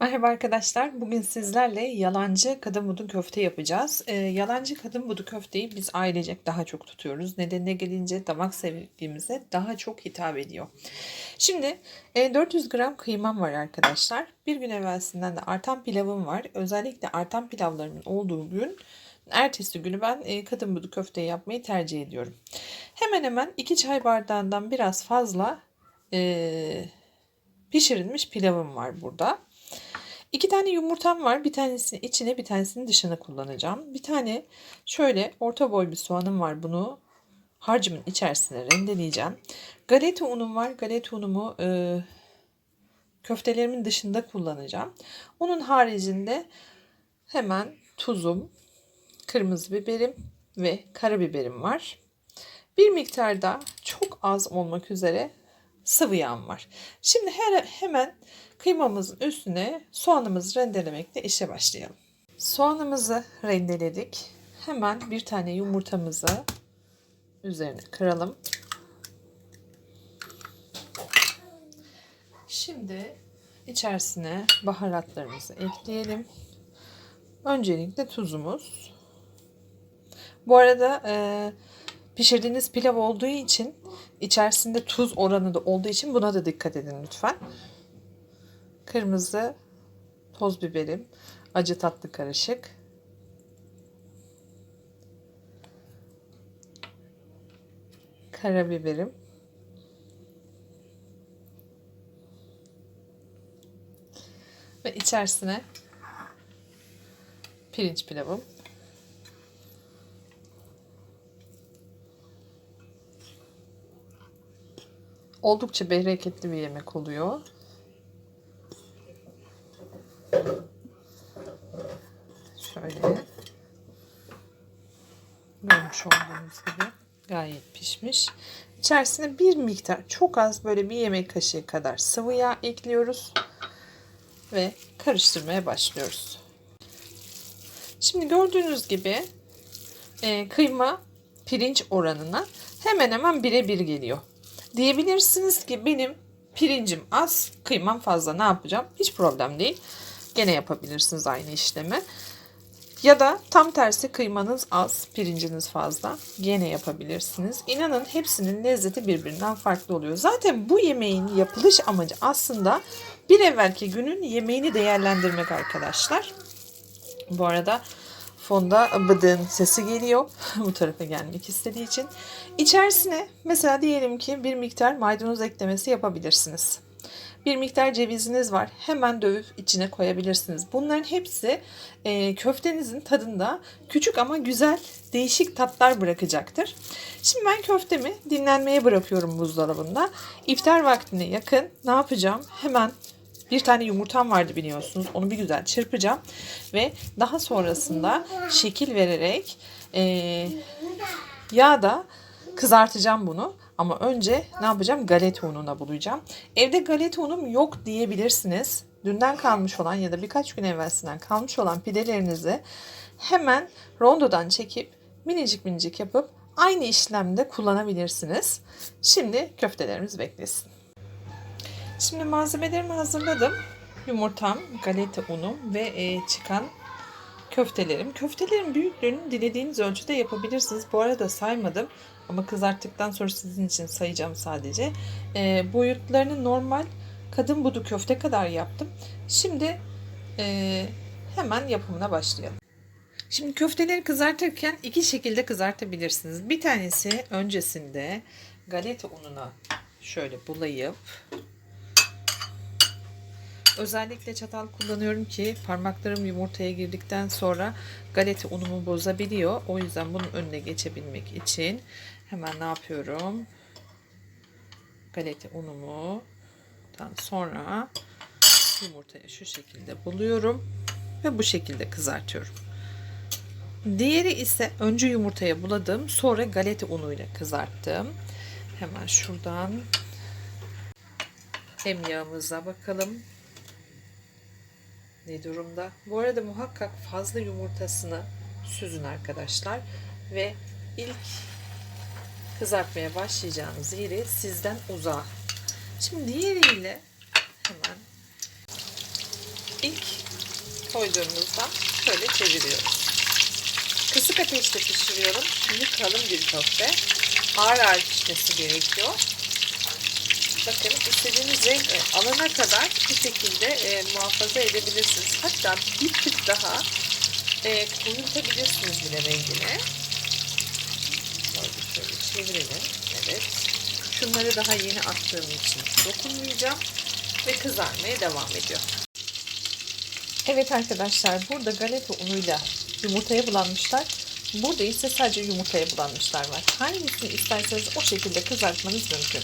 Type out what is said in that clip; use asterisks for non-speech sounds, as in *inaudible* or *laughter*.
Merhaba arkadaşlar. Bugün sizlerle yalancı kadın budu köfte yapacağız. Ee, yalancı kadın budu köfteyi biz ailecek daha çok tutuyoruz. Nedenine gelince damak sevgimize daha çok hitap ediyor. Şimdi e, 400 gram kıymam var arkadaşlar. Bir gün evvelsinden de artan pilavım var. Özellikle artan pilavlarımın olduğu gün ertesi günü ben e, kadın budu köfte yapmayı tercih ediyorum. Hemen hemen 2 çay bardağından biraz fazla e, pişirilmiş pilavım var burada. İki tane yumurtam var. Bir tanesini içine bir tanesini dışına kullanacağım. Bir tane şöyle orta boy bir soğanım var. Bunu harcımın içerisine rendeleyeceğim. Galeta unum var. Galeta unumu e, köftelerimin dışında kullanacağım. Onun haricinde hemen tuzum, kırmızı biberim ve karabiberim var. Bir miktar da çok az olmak üzere sıvı yağım var. Şimdi her, hemen kıymamızın üstüne soğanımızı rendelemekle işe başlayalım. Soğanımızı rendeledik. Hemen bir tane yumurtamızı üzerine kıralım. Şimdi içerisine baharatlarımızı ekleyelim. Öncelikle tuzumuz. Bu arada e, pişirdiğiniz pilav olduğu için içerisinde tuz oranı da olduğu için buna da dikkat edin lütfen. Kırmızı toz biberim, acı tatlı karışık. Karabiberim. Ve içerisine pirinç pilavım. Oldukça bereketli bir yemek oluyor. Şöyle. Görmüş olduğunuz gibi gayet pişmiş. İçerisine bir miktar çok az böyle bir yemek kaşığı kadar sıvı yağ ekliyoruz. Ve karıştırmaya başlıyoruz. Şimdi gördüğünüz gibi e, kıyma pirinç oranına hemen hemen birebir geliyor. Diyebilirsiniz ki benim pirincim az, kıymam fazla ne yapacağım? Hiç problem değil. Gene yapabilirsiniz aynı işlemi. Ya da tam tersi kıymanız az, pirinciniz fazla. Gene yapabilirsiniz. İnanın hepsinin lezzeti birbirinden farklı oluyor. Zaten bu yemeğin yapılış amacı aslında bir evvelki günün yemeğini değerlendirmek arkadaşlar. Bu arada fonda bıdığın sesi geliyor. *laughs* bu tarafa gelmek istediği için. İçerisine mesela diyelim ki bir miktar maydanoz eklemesi yapabilirsiniz. Bir miktar ceviziniz var. Hemen dövüp içine koyabilirsiniz. Bunların hepsi e, köftenizin tadında küçük ama güzel değişik tatlar bırakacaktır. Şimdi ben köftemi dinlenmeye bırakıyorum buzdolabında. İftar vaktine yakın ne yapacağım? Hemen bir tane yumurtam vardı biliyorsunuz. Onu bir güzel çırpacağım. Ve daha sonrasında şekil vererek e, yağda kızartacağım bunu. Ama önce ne yapacağım? Galeta ununa bulayacağım. Evde galeta unum yok diyebilirsiniz. Dünden kalmış olan ya da birkaç gün evvelsinden kalmış olan pidelerinizi hemen rondodan çekip minicik minicik yapıp aynı işlemde kullanabilirsiniz. Şimdi köftelerimiz beklesin. Şimdi malzemelerimi hazırladım. Yumurtam, galeta unum ve e, çıkan köftelerim. Köftelerin büyüklüğünü dilediğiniz ölçüde yapabilirsiniz. Bu arada saymadım ama kızarttıktan sonra sizin için sayacağım sadece. E, boyutlarını normal kadın budu köfte kadar yaptım. Şimdi e, hemen yapımına başlayalım. Şimdi köfteleri kızartırken iki şekilde kızartabilirsiniz. Bir tanesi öncesinde galeta ununa şöyle bulayıp Özellikle çatal kullanıyorum ki parmaklarım yumurtaya girdikten sonra galeta unumu bozabiliyor. O yüzden bunun önüne geçebilmek için hemen ne yapıyorum? Galeta unumu sonra yumurtaya şu şekilde buluyorum ve bu şekilde kızartıyorum. Diğeri ise önce yumurtaya buladım sonra galeta unuyla kızarttım. Hemen şuradan hem yağımıza bakalım ne durumda. Bu arada muhakkak fazla yumurtasını süzün arkadaşlar ve ilk kızartmaya başlayacağınız yeri sizden uzağa. Şimdi diğeriyle hemen ilk koyduğumuzda şöyle çeviriyoruz. Kısık ateşte pişiriyorum. Büyük kalın bir köfte. Ağır ağır pişmesi gerekiyor. Bakın istediğiniz renk alana kadar bu şekilde e, muhafaza edebilirsiniz. Hatta bir tık daha e, koyultabilirsiniz bile rengini. Şöyle çevirelim. Evet. Şunları daha yeni attığım için dokunmayacağım. Ve kızarmaya devam ediyor. Evet arkadaşlar burada galeta unuyla yumurtaya bulanmışlar. Burada ise sadece yumurtaya bulanmışlar var. Hangisini isterseniz o şekilde kızartmanız mümkün.